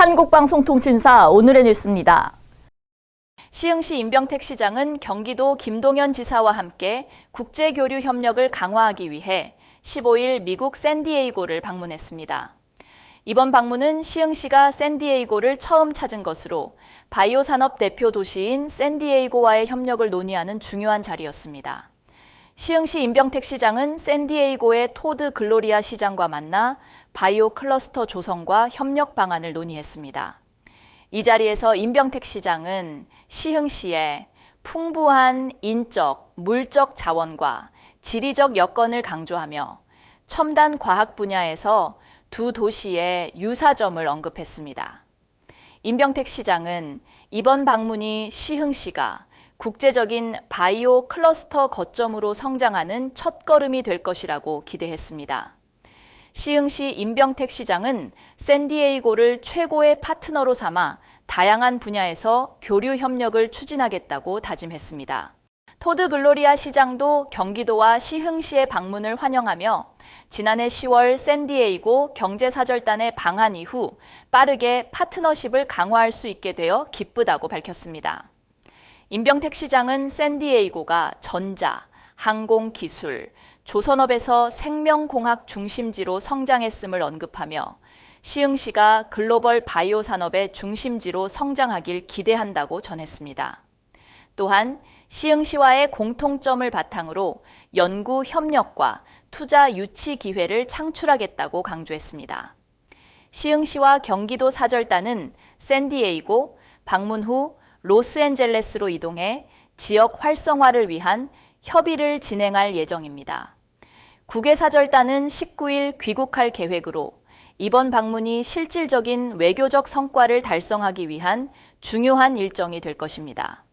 한국방송통신사 오늘의 뉴스입니다. 시흥시 임병택 시장은 경기도 김동연 지사와 함께 국제교류 협력을 강화하기 위해 15일 미국 샌디에이고를 방문했습니다. 이번 방문은 시흥시가 샌디에이고를 처음 찾은 것으로 바이오 산업 대표 도시인 샌디에이고와의 협력을 논의하는 중요한 자리였습니다. 시흥시 임병택 시장은 샌디에이고의 토드 글로리아 시장과 만나 바이오 클러스터 조성과 협력 방안을 논의했습니다. 이 자리에서 임병택 시장은 시흥시의 풍부한 인적, 물적 자원과 지리적 여건을 강조하며 첨단 과학 분야에서 두 도시의 유사점을 언급했습니다. 임병택 시장은 이번 방문이 시흥시가 국제적인 바이오 클러스터 거점으로 성장하는 첫걸음이 될 것이라고 기대했습니다. 시흥시 임병택 시장은 샌디에이고를 최고의 파트너로 삼아 다양한 분야에서 교류 협력을 추진하겠다고 다짐했습니다. 토드 글로리아 시장도 경기도와 시흥시의 방문을 환영하며 지난해 10월 샌디에이고 경제사절단의 방한 이후 빠르게 파트너십을 강화할 수 있게 되어 기쁘다고 밝혔습니다. 임병택 시장은 샌디에이고가 전자, 항공기술, 조선업에서 생명공학 중심지로 성장했음을 언급하며 시흥시가 글로벌 바이오 산업의 중심지로 성장하길 기대한다고 전했습니다. 또한 시흥시와의 공통점을 바탕으로 연구 협력과 투자 유치 기회를 창출하겠다고 강조했습니다. 시흥시와 경기도 사절단은 샌디에이고 방문 후 로스앤젤레스로 이동해 지역 활성화를 위한 협의를 진행할 예정입니다. 국외사절단은 19일 귀국할 계획으로 이번 방문이 실질적인 외교적 성과를 달성하기 위한 중요한 일정이 될 것입니다.